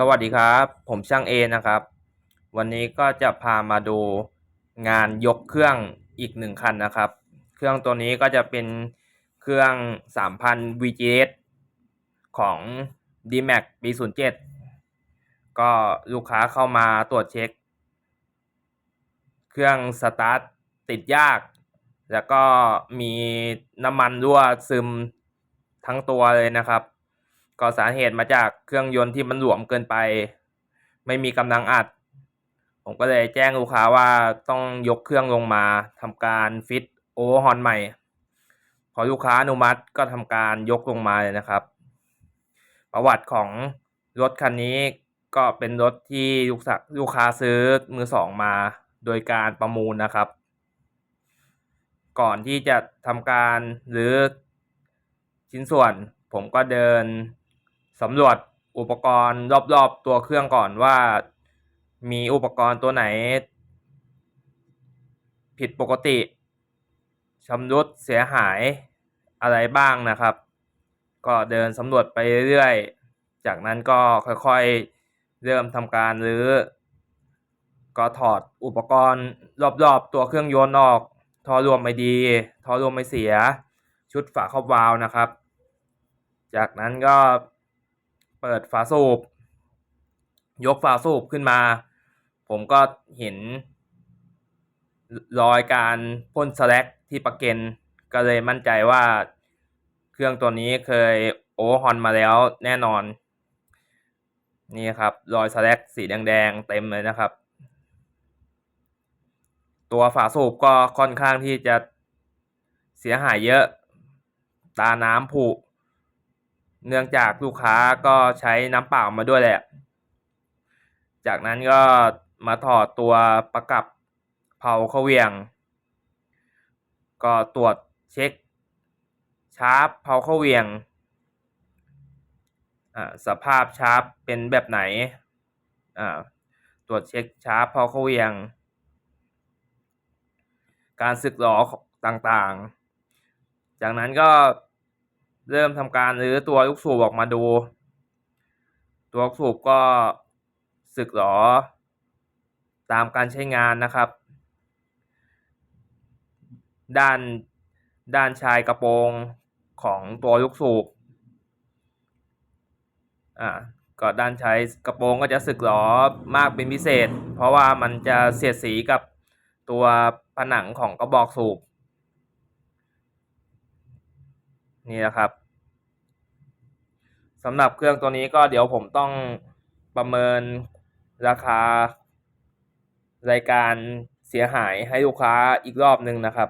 สวัสดีครับ ผมช่างเอนะครับ วันนี้ก็จะพามาดูงานยกเครื่องอีกหนึ่งคันนะครับ เครื่องตัวนี้ก็จะเป็นเครื่อง 3,000 VGS ของ DMAX ปี 07 ก็ลูกค้าเข้ามาตรวจเช็ค เครื่องสตาร์ทติดยาก แล้วก็มีน้ำมันรั่วซึมทั้งตัวเลยนะครับ ก็สาเหตุมาจากเครื่องยนต์ที่มันหลวมเกินไป ไม่มีกำลังอัด ผมก็เลยแจ้งลูกค้าว่าต้องยกเครื่องลงมาทำการฟิตโอเวอร์ฮอนใหม่ พอลูกค้าอนุมัติก็ทำการยกลงมาเลยนะครับ ประวัติของรถคันนี้ก็เป็นรถที่ลูกสักลูกค้าซื้อมือสองมาโดยการประมูลนะครับ ก่อนที่จะทำการหรือชิ้นส่วนผมก็เดิน สำรวจอุปกรณ์รอบๆตัวเครื่องก่อนว่า มีอุปกรณ์ตัวไหน ผิดปกติชำรุดเสียหายอะไรบ้างนะครับ ก็เดินสำรวจไปเรื่อยๆ จากนั้นก็ค่อยๆ เริ่มทำการรื้อก็ถอดอุปกรณ์รอบๆ ตัวเครื่องยนต์ออกท่อรวมไม่ดีท่อรวมไม่เสีย ชุดฝาครอบวาล์วนะครับ จากนั้นก็ เปิดฝาสูบยกฝาสูบขึ้นมา ผมก็เห็น รอยการพ่นสแลกที่ประเก็นก็เลยมั่นใจว่าเครื่องตัวนี้เคยโอเวอร์ฮอนมาแล้วแน่นอน นี่ครับ รอยสแลกสีแดงๆเต็มเลยนะครับ ตัวฝาสูบก็ค่อนข้างที่จะเสียหายเยอะ ตาน้ำผุ เนื่องจากลูกค้าก็ใช้น้ำเปล่ามาด้วยแหละ จากนั้นก็มาถอดตัวประกับเผาเขาเวียง ก็ตรวจเช็ค ชาร์ปเผาเขาเวียง สภาพชาร์ปเป็นแบบไหน ตรวจเช็คชาร์ปเผาเขาเวียง การสึกหรอต่างๆ จากนั้นก็ เริ่มทำการรื้อตัวลูกสูบออกมาดู ตัวลูกสูบก็สึกหรอ ตามการใช้งานนะครับ ด้านด้านชายกระโปรงของตัวลูกสูบอ่าก็ด้านชายกระโปรงก็จะสึกหรอมากเป็นพิเศษ เพราะว่ามันจะเสียดสีกับตัวผนังของกระบอกสูบ นี่นะครับสำหรับเครื่องตัวนี้ก็เดี๋ยวผมต้องประเมินราคารายการเสียหายให้ลูกค้าอีกรอบหนึ่งนะครับ